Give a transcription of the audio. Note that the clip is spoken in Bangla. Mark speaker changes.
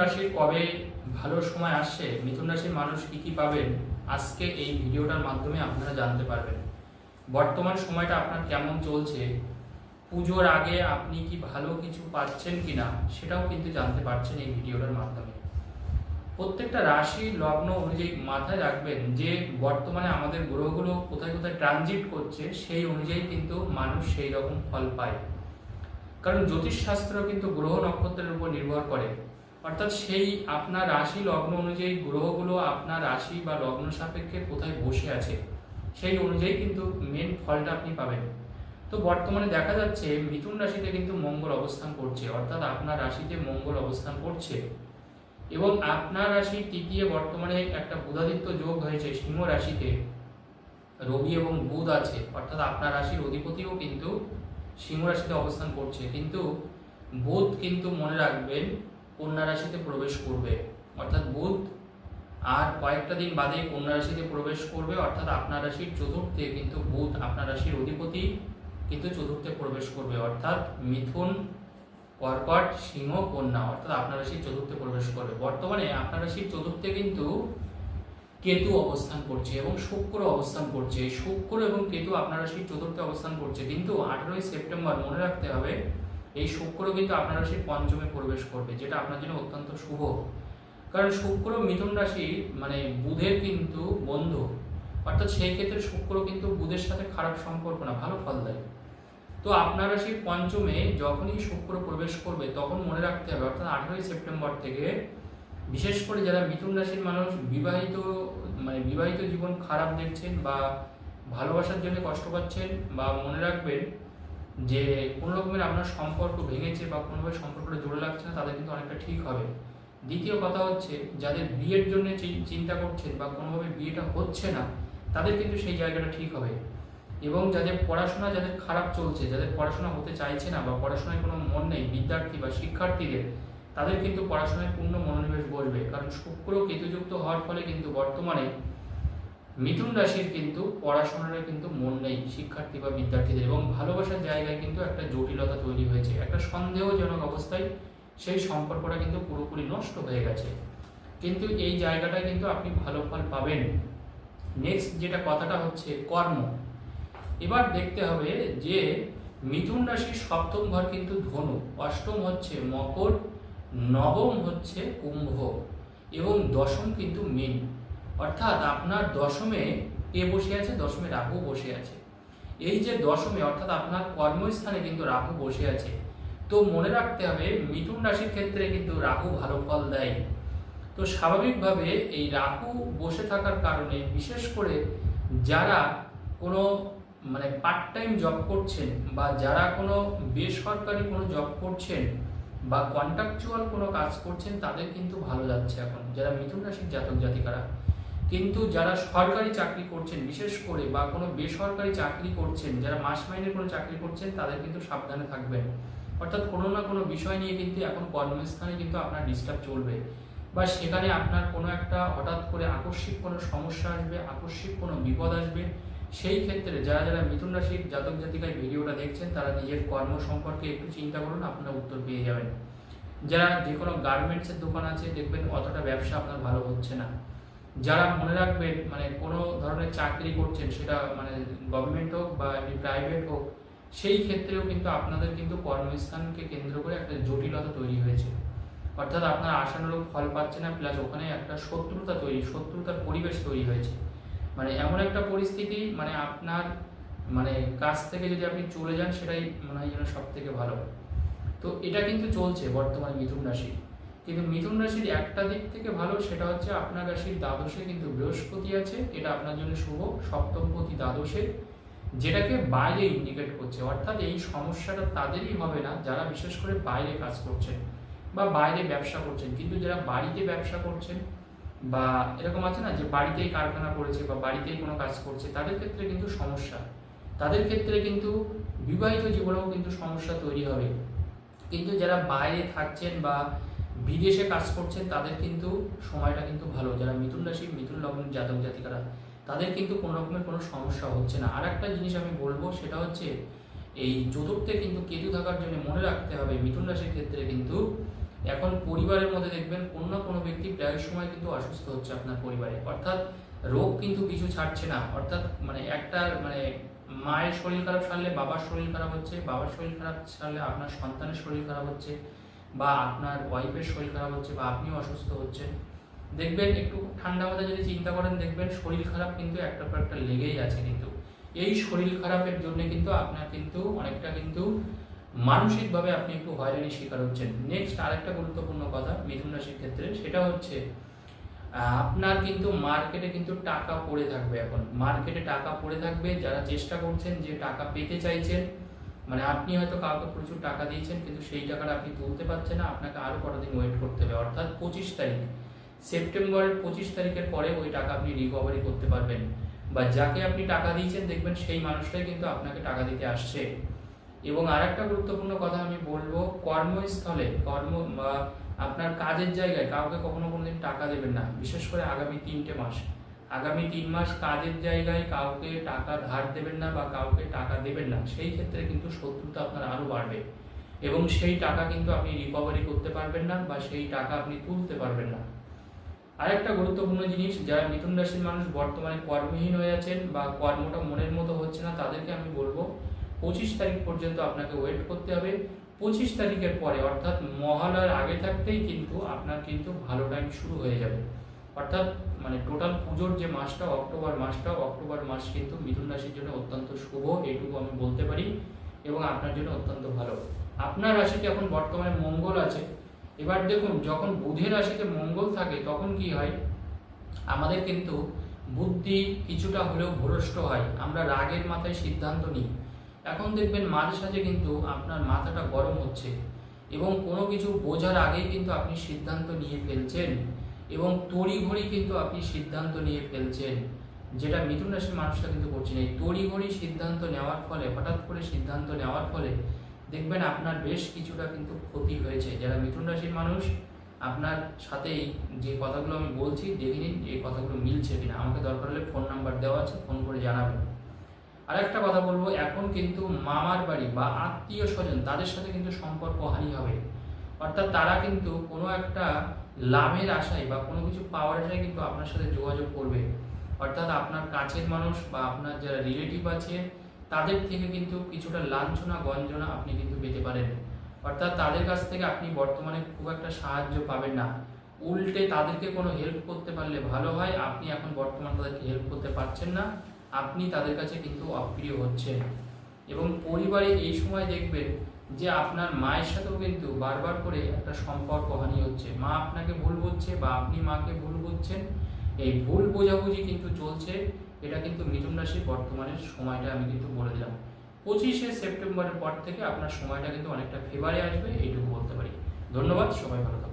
Speaker 1: রাশির কবে ভালো সময় আসছে? মিথুন রাশির মানুষ কি কি পাবেন? আজকে এই ভিডিওটার মাধ্যমে আপনারা জানতে পারবেন। বর্তমান সময়টা আপনার কেমন চলছে? পুজোর আগে আপনি কি ভালো কিছু পাচ্ছেন কিনা সেটাও কিন্তু জানতে পারছেন এই ভিডিওটার মাধ্যমে। প্রত্যেকটা রাশি লগ্ন অনুযায়ী মাথায় রাখবেন যে বর্তমানে আমাদের গ্রহগুলো কোথায় কোথায় ট্রানজিট করছে, সেই অনুযায়ী কিন্তু মানুষ সেই রকম ফল পায়। কারণ জ্যোতিষশাস্ত্র কিন্তু গ্রহ নক্ষত্রের উপর নির্ভর করে। অর্থাৎ সেই আপনার রাশি লগ্ন অনুযায়ী গ্রহগুলো আপনার রাশি বা লগ্ন সাপেক্ষে কোথায় বসে আছে, সেই অনুযায়ী কিন্তু মেন ফলটা আপনি পাবেন। তো বর্তমানে দেখা যাচ্ছে মিথুন রাশিতে কিন্তু মঙ্গল অবস্থান করছে, অর্থাৎ আপনার রাশিতে মঙ্গল অবস্থান করছে। এবং আপনার রাশি তৃতীয় বর্তমানে একটা বুধাদিত্য যোগ হয়েছে সিংহ রাশিতে, রবি এবং বুধ আছে, অর্থাৎ আপনার রাশির অধিপতিও কিন্তু সিংহ রাশিতে অবস্থান করছে। কিন্তু বুধ কিন্তু মনে রাখবেন কন্যা রাশিতে প্রবেশ করবে। অর্থাৎ বুধ আর কয়েকটা দিন বাদে কন্যা রাশিতে প্রবেশ করবে, অর্থাৎ আপনার রাশির চতুর্থে কিন্তু বুধ আপনার রাশির অধিপতি কিন্তু চতুর্থে প্রবেশ করবে। অর্থাৎ মিথুন, কর্কট, সিংহ, কন্যা, অর্থাৎ আপনার রাশির চতুর্থে প্রবেশ করবে। বর্তমানে আপনার রাশির চতুর্থে কিন্তু কেতু অবস্থান করছে এবং শুক্র অবস্থান করছে। শুক্র এবং কেতু আপনার রাশির চতুর্থে অবস্থান করছে। কিন্তু আঠারোই সেপ্টেম্বর মনে রাখতে হবে এই শুক্র কিন্তু আপনার রাশির পঞ্চমে প্রবেশ করবে, যেটা আপনার জন্য অত্যন্ত শুভ। কারণ শুক্র মিথুন রাশি মানে বুধের কিন্তু বন্ধু, অর্থাৎ সেই ক্ষেত্রে শুক্র কিন্তু বুধের সাথে খারাপ সম্পর্ক না, ভালো ফল দেয়। তো আপনার রাশির পঞ্চমে যখনই শুক্র প্রবেশ করবে, তখন মনে রাখতে হবে, অর্থাৎ আঠারোই সেপ্টেম্বর থেকে বিশেষ করে যারা মিথুন রাশির মানুষ বিবাহিত মানে বিবাহিত জীবন খারাপ দেখছেন বা ভালোবাসার জন্য কষ্ট পাচ্ছেন বা মনে রাখবেন যে কোনো রকমের আপনার সম্পর্ক ভেঙেছে বা কোনোভাবে সম্পর্কটা জোরে লাগছে না, তাদের কিন্তু অনেকটা ঠিক হবে। দ্বিতীয় কথা হচ্ছে, যাদের বিয়ের জন্য চিন্তা করছেন বা কোনোভাবে বিয়েটা হচ্ছে না, তাদের কিন্তু সেই জায়গাটা ঠিক হবে। এবং যাদের পড়াশোনা, যাদের খারাপ চলছে, যাদের পড়াশোনা হতে চাইছে না বা পড়াশোনায় কোনো মন নেই, বিদ্যার্থী বা শিক্ষার্থীদের, তাদের কিন্তু পড়াশোনায় পূর্ণ মনোনিবেশ বসবে। কারণ শুক্র কেতুযুক্ত হওয়ার ফলে কিন্তু বর্তমানে মিথুন রাশির কিন্তু পড়াশোনার কিন্তু মন নেই, শিক্ষার্থী বা বিদ্যার্থীদের এবং ভালোবাসার জায়গায় কিন্তু একটা জটিলতা তৈরি হয়েছে, একটা সন্দেহজনক অবস্থায় সেই সম্পর্কটা কিন্তু পুরোপুরি নষ্ট হয়ে গেছে। কিন্তু এই জায়গাটায় কিন্তু আপনি ভালো ফল পাবেন। নেক্সট যেটা কথাটা হচ্ছে কর্ম। এবার দেখতে হবে যে মিথুন রাশির সপ্তম ঘর কিন্তু ধনু, অষ্টম হচ্ছে মকর, নবম হচ্ছে কুম্ভ এবং দশম কিন্তু মীন। অর্থাৎ আপনার দশমে কে বসে আছে? দশমে রাহু বসে আছে। এই যে দশমে, অর্থাৎ আপনার কর্মস্থানে কিন্তু রাহু বসে আছে। তো মনে রাখতে হবে, মিথুন রাশির ক্ষেত্রে কিন্তু রাহু ভালো ফল দেয়। তো স্বাভাবিকভাবে এই রাহু বসে থাকার কারণে, বিশেষ করে যারা কোনো মানে পার্ট টাইম জব করছেন বা যারা কোনো বেসরকারি কোনো জব করছেন বা কন্ট্রাকচুয়াল কোনো কাজ করছেন, তাদের কিন্তু ভালো যাচ্ছে এখন। যারা মিথুন রাশির জাতক জাতিকারা কিন্তু যারা সরকারি চাকরি করছেন, বিশেষ করে বা কোনো বেসরকারি চাকরি করছেন, যারা মাস মাইনে কোনো চাকরি করছেন, তাদের কিন্তু সাবধানে থাকবেন। অর্থাৎ কোনো না কোনো বিষয় নিয়ে কিন্তু এখন কর্মস্থানে কিন্তু আপনার ডিস্টার্ব চলবে। বা সেখানে আপনার কোনো একটা হঠাৎ করে আকস্মিক কোনো সমস্যা আসবে, আকস্মিক কোনো বিপদ আসবে, সেই ক্ষেত্রে যারা যারা মিথুন রাশির জাতক জাতিকায় ভিডিওটা দেখছেন, তারা নিজের কর্ম সম্পর্কে একটু চিন্তা করুন, আপনারা উত্তর পেয়ে যাবেন। যারা যে কোনো গার্মেন্টসের দোকান আছে, দেখবেন অতটা ব্যবসা আপনার ভালো হচ্ছে না। যারা মনে রাখবেন মানে কোনো ধরনের চাকরি করছেন, সেটা মানে গভর্নমেন্ট হোক বা এমনি প্রাইভেট হোক, সেই ক্ষেত্রেও কিন্তু আপনাদের কিন্তু কর্মস্থানকে কেন্দ্র করে একটা জটিলতা তৈরি হয়েছে। অর্থাৎ আপনার আশানুরূপ ফল পাচ্ছে না প্লাস ওখানে একটা শত্রুতা তৈরি, শত্রুতার পরিবেশ তৈরি হয়েছে। মানে এমন একটা পরিস্থিতি মানে আপনার মানে কাছ থেকে যদি আপনি চলে যান, সেটাই মনে হয় যেন সব থেকে ভালো। তো এটা কিন্তু চলছে বর্তমানে মিথুন রাশি। কিন্তু মিথুন রাশির একটা দিক থেকে ভালো সেটা হচ্ছে আপনার রাশির দ্বাদশে কিন্তু বৃহস্পতি আছে, এটা আপনার জন্য শুভ, সপ্তমপতি দ্বাদশে, যেটাকে বাইরে ইন্ডিকেট করছে। অর্থাৎ এই সমস্যাটা তাদেরই হবে না, যারা বিশেষ করে বাইরে কাজ করছেন বা বাইরে ব্যবসা করছেন। কিন্তু যারা বাড়িতে ব্যবসা করছেন বা এরকম আছে না যে বাড়িতেই কারখানা করেছে বা বাড়িতেই কোনো কাজ করছে, তাদের ক্ষেত্রে কিন্তু সমস্যা। তাদের ক্ষেত্রে কিন্তু বিবাহিত জীবনেও কিন্তু সমস্যা তৈরি হবে। কিন্তু যারা বাইরে থাকছেন বা বিদেশে কাজ করছেন, তাদের কিন্তু সময়টা কিন্তু ভালো। যারা মিথুন রাশি, মিথুন লগ্ন জাতক জাতিকারা, তাদের কিন্তু কোনো রকমের কোনো সমস্যা হচ্ছে না। আর একটা জিনিস আমি বলব, সেটা হচ্ছে এই চতুর্থে কিন্তু কেতু থাকার জন্য মনে রাখতে হবে, মিথুন রাশির ক্ষেত্রে কিন্তু এখন পরিবারের মধ্যে দেখবেন কোনো না কোনো ব্যক্তি প্রায় সময় কিন্তু অসুস্থ হচ্ছে আপনার পরিবারে। অর্থাৎ রোগ কিন্তু পিছু ছাড়ছে না। অর্থাৎ মানে একটা মানে মায়ের শরীর খারাপ সারলে বাবার শরীর খারাপ হচ্ছে, বাবার শরীর খারাপ সারলে আপনার সন্তানের শরীর খারাপ হচ্ছে। বা আপনার ওয়াইফের শরীর খারাপ হচ্ছে বা আপনিও অসুস্থ হচ্ছেন, দেখবেন একটু ঠান্ডা মাথায় যদি চিন্তা করেন, দেখবেন শরীর খারাপ কিন্তু একটা পর একটা লেগেই আছে কিন্তু। এই শরীর খারাপের জন্য কিন্তু আপনার কিন্তু অনেকটা কিন্তু মানসিকভাবে আপনি একটু হয়রানির শিকার হচ্ছেন। নেক্সট আরেকটা গুরুত্বপূর্ণ কথা মিথুন রাশির ক্ষেত্রে, সেটা হচ্ছে আপনার কিন্তু মার্কেটে কিন্তু টাকা পড়ে থাকবে এখন। মার্কেটে টাকা পড়ে থাকবে, যারা চেষ্টা করছেন যে টাকা পেতে চাইছেন মানে আপনি হয়তো কাউকে প্রচুর টাকা দিয়েছেন, কিন্তু সেই টাকাটা আপনি তুলতে পারছেন না, আপনাকে আরও কটা দিন ওয়েট করতে হবে। অর্থাৎ পঁচিশ তারিখ, সেপ্টেম্বরের পঁচিশ তারিখের পরে ওই টাকা আপনি রিকভারি করতে পারবেন। বা যাকে আপনি টাকা দিয়েছেন, দেখবেন সেই মানুষটাই কিন্তু আপনাকে টাকা দিতে আসছে। এবং আর একটা গুরুত্বপূর্ণ কথা আমি বলব, কর্মস্থলে, কর্ম, বা আপনার কাজের জায়গায় কাউকে কখনো কোনোদিন টাকা দেবেন না, বিশেষ করে আগামী তিনটে মাস। আগামী তিন মাস কাজের জায়গায় কাউকে টাকা ধার দেবেন না বা কাউকে টাকা দেবেন না, সেই ক্ষেত্রে কিন্তু শত্রুতা আপনার আরও বাড়বে। এবং সেই টাকা কিন্তু আপনি রিকভারি করতে পারবেন না বা সেই টাকা আপনি তুলতে পারবেন না। আরেকটা গুরুত্বপূর্ণ জিনিস, যারা মিথুন রাশির মানুষ বর্তমানে কর্মহীন হয়ে আছেন বা কর্মটা মনের মতো হচ্ছে না, তাদেরকে আমি বলব পঁচিশ তারিখ পর্যন্ত আপনাকে ওয়েট করতে হবে। পঁচিশ তারিখের পরে, অর্থাৎ মহালয়ার আগে থাকতেই কিন্তু আপনার কিন্তু ভালো টাইম শুরু হয়ে যাবে। অর্থাৎ মানে টোটাল পুজোর যে মাসটা, অক্টোবর মাসটা, অক্টোবর মাস কিন্তু মিথুন রাশির জন্য অত্যন্ত শুভ, এটুকু আমি বলতে পারি এবং আপনার জন্য অত্যন্ত ভালো। আপনার রাশিতে এখন বর্তমানে মঙ্গল আছে। এবার দেখুন, যখন বুধের রাশিতে মঙ্গল থাকে, তখন কি হয়? আমাদের কিন্তু বুদ্ধি কিছুটা হলেও ভ্রষ্ট হয়। আমরা রাগের মাথায় সিদ্ধান্ত নিই। এখন দেখবেন মাঝে সাঝে কিন্তু আপনার মাথাটা গরম হচ্ছে এবং কোনো কিছু বোঝার আগেই কিন্তু আপনি সিদ্ধান্ত নিয়ে ফেলছেন। এবং তড়িঘড়ি কিন্তু আপনি সিদ্ধান্ত নিয়ে ফেলছেন, যেটা মিথুন রাশির মানুষরা কিন্তু করছেন এই তড়িঘড়ি সিদ্ধান্ত নেওয়ার ফলে, হঠাৎ করে সিদ্ধান্ত নেওয়ার ফলে দেখবেন আপনার বেশ কিছুটা কিন্তু ক্ষতি হয়েছে। যারা মিথুন রাশির মানুষ, আপনার সাথে এই যে কথাগুলো আমি বলছি, দেখে নিন এই কথাগুলো মিলছে কিনা। আমাকে দরকার হলে ফোন নাম্বার দেওয়া আছে ফোন করে জানাবেন। আর একটা কথা বলব, এখন কিন্তু মামার বাড়ি বা আত্মীয় স্বজন, তাদের সাথে কিন্তু সম্পর্ক হানি হবে। অর্থাৎ তারা কিন্তু কোনো একটা লাভের আশায় বা কোনো কিছু পাওয়ার আশায় কিন্তু আপনার সাথে যোগাযোগ করবে। অর্থাৎ আপনার কাছের মানুষ বা আপনার যারা রিলেটিভ আছে, তাদের থেকে কিন্তু কিছুটা লাঞ্ছনা, গঞ্জনা আপনি কিন্তু পেতে পারেন। অর্থাৎ তাদের কাছ থেকে আপনি বর্তমানে খুব একটা সাহায্য পাবেন না। উল্টে তাদেরকে কোনো হেল্প করতে পারলে ভালো হয়। আপনি এখন বর্তমানে তাদেরকে হেল্প করতে পারছেন না। আপনি তাদের কাছে কিন্তু অপ্রিয় হচ্ছেন। এবং পরিবারে এই সময় দেখবেন যে আপনার মায়ের সাথেও কিন্তু বারবার করে একটা সম্পর্ক হানি হচ্ছে। মা আপনাকে ভুল বলছে বা আপনি মাকে ভুল বলছেন এই ভুল বোঝাবুঝি কিন্তু চলছে। এটা কিন্তু মিথুন রাশির বর্তমানের সময়টা আমি কিন্তু বলে দিলাম। পঁচিশে সেপ্টেম্বরের পর থেকে আপনার সময়টা কিন্তু অনেকটা ফেভারে আসবে, এইটুকু বলতে পারি। ধন্যবাদ, সবাই ভালো থাকুন।